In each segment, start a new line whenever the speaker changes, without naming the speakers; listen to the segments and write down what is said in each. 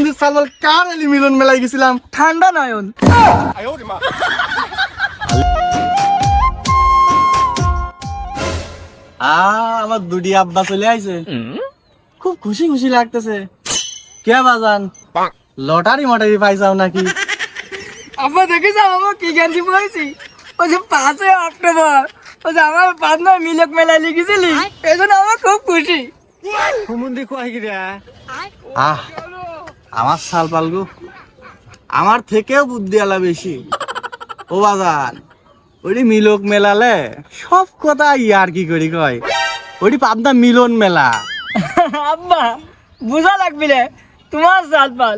সুমন্দির সালমাল কার এলি মিলন মেলায় গেছিলাম?
ঠান্ডা নয়ন।
আ আমার দুটি আব্বা চলে আইছে। খুব খুশি খুশি লাগতেছে। কে বাজান লটারি মটারি পাইছাও নাকি?
আব্বা দেখেছ আমার কি গেঞ্জি পরেছি ওই যে পাঁচই অক্টোবর ওই যে আমার পাবনা মিলক মেলায় লিখেছিলি এই জন্য আমার খুব খুশি।
আহ আমার সাল পালগু। আমার থেকেও বুদ্ধি আলা বেশি। ও বাজান ওইটি মিলক মেলালে সব কথা ইয়ার কি করি কয়? ওইটি পাবনা মিলন মেলা।
আব্বা বুঝা লাগবি রে তোমার সাল পাল।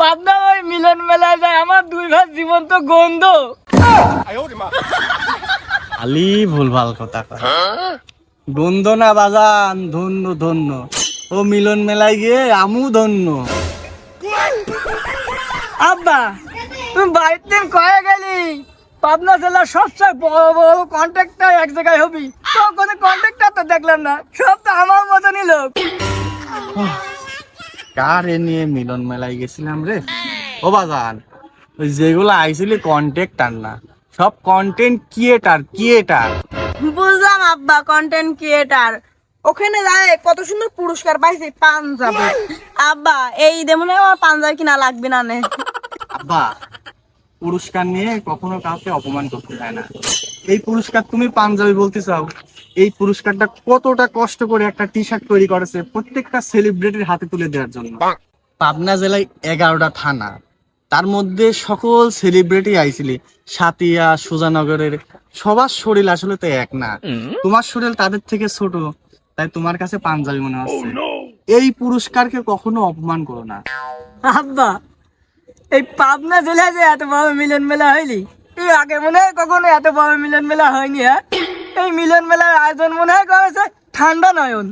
পাবনা ওই মিলন মেলায় যায় আমার দুই ভাই জীবন তো গন্ধ
খালি ভুলভাল কথা কয়। গন্ধ না বাজান ধন্য ধন্য। ও মিলন মেলায় গিয়ে আমু ধন্য।
আব্বা তুমি বাড়িতে কয়ে গেলি? পাবনা জেলার সবচেয়ে বড় বড় কন্ট্রাক্টর এক জায়গায় হবি। তো কোনো কন্ট্রাক্টর তো দেখলাম না সব তো আমার মতনই লোক।
কার নিয়ে মিলন মেলায় গেছিলাম রে? ও বাজান ওই যেগুলো আইছিলি কন্টেক্টার না সব কন্টেন্ট ক্রিয়েটার ক্রিয়েটার
বুঝলাম আব্বা কন্টেন্ট ক্রিয়েটার ওখানে যায় কত সুন্দর পুরস্কার পাইছে পাঞ্জাবে। আব্বা এই ঈদে মনে হয় আমার পাঞ্জাবি কিনা লাগবে না নে।
আব্বা পুরস্কার নিয়ে কখনো কাউকে অপমান করতে চায় না। এই পুরস্কার তুমি পাঞ্জাবি বলতে চাও এই পুরস্কারটা কতটা কষ্ট করে একটা টি শার্ট তৈরি করেছে প্রত্যেকটা সেলিব্রিটির হাতে তুলে দেওয়ার জন্য। পাবনা জেলায় এগারোটা থানা তার মধ্যে সকল সেলিব্রিটি আইছিলি সাতিয়া সুজানগরের সবার শরীর আসলে তো এক না। তোমার শরীর তাদের থেকে ছোট তাই তোমার কাছে পাঞ্জাবি মনে হচ্ছে। এই পুরস্কারকে কখনো অপমান করো না।
আব্বা এই পাবনা জেলায় যে এত বড় মিলন মেলা হয়নি এই আগে মনে হয় কখনো এত বড় মিলন মেলা হয়নি হ্যাঁ? এই মিলন মেলার আয়োজন মনে হয় করেছে ঠান্ডা নয়ন।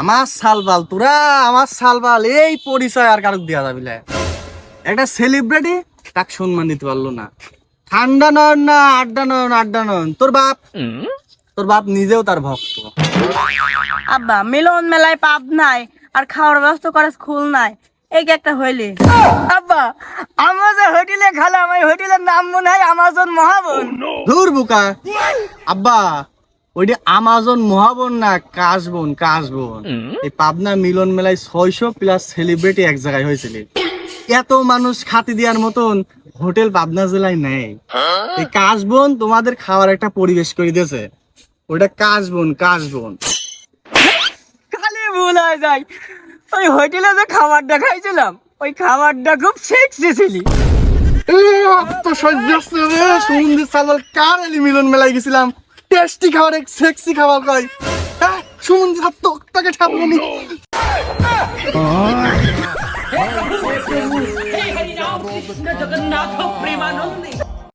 আমার সালবাল তোরা আমার সালবাল এই পরিচয় আর কারক দেওয়া যাবে। একটা সেলিব্রিটি তাকে সম্মান দিতে পারল না। ঠান্ডা নন না আড্ডা নন আড্ডা নন তোর বাপ তোর বাপ নিজেও তার ভক্ত।
আব্বা মিলন মেলায় পাব নাই আর খাওয়ার ব্যবস্থা করে খুল নাই। এই একটা হইলে।
আব্বা আমরা যে হোটেলে খেলাম ওই হোটেলের নাম মনে হয় আমাজন মহাবন।
ধুর বুকা। আব্বা ওইটি আমাজন মহাবন না কাশবন কাশবন। এই পাবনা মিলন মেলায় ছয়শো প্লাস সেলিব্রিটি এক জায়গায় হয়েছিল। এত মানুষ খাতি দেওয়ার মতন হোটেল পাবনা জেলায় নেই। এই কাশবন তোমাদের খাওয়ার একটা পরিবেশ করে দিয়েছে। ওটা কাশবন কাশবন।
খালি ভুল হয়ে যায়। ওই হোটেলে যে খাবারটা খাইছিলাম ওই খাবারটা খুব সেক্সি ছিলি।
তো সহ্য রে। কার এলি মিলন মেলায় গেছিলাম? টেস্টি খাবার এক সেক্সি খাবার হ্যাঁ তো তাকে ঠাপনি